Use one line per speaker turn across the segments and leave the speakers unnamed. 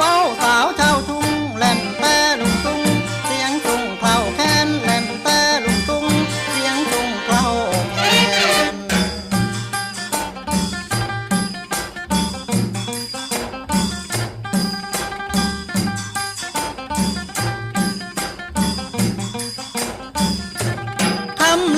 ว้าสาวชาวทุ่งแล่นแต่ลุงตุ้งเสียงตุ้งเคล้าแค้นแล่นแต่ลุงตุ้งเสียงตุ้งเคล้าคทำ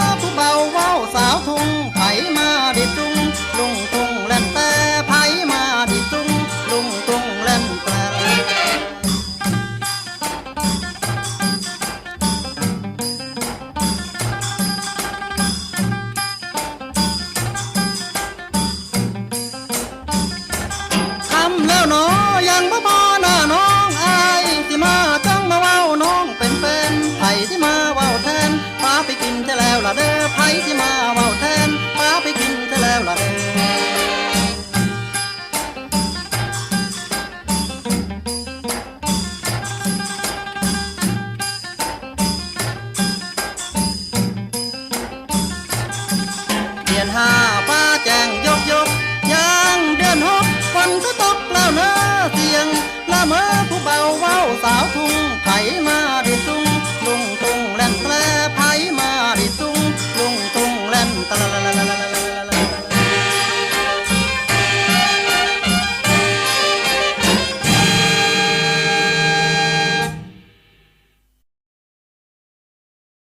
สิมาเมาแทนป้าไปกินเธอแล้วล่ะเปลี่ยนห้าฟ้าแจ้งยกยกยังเดือนหกคนก็ตก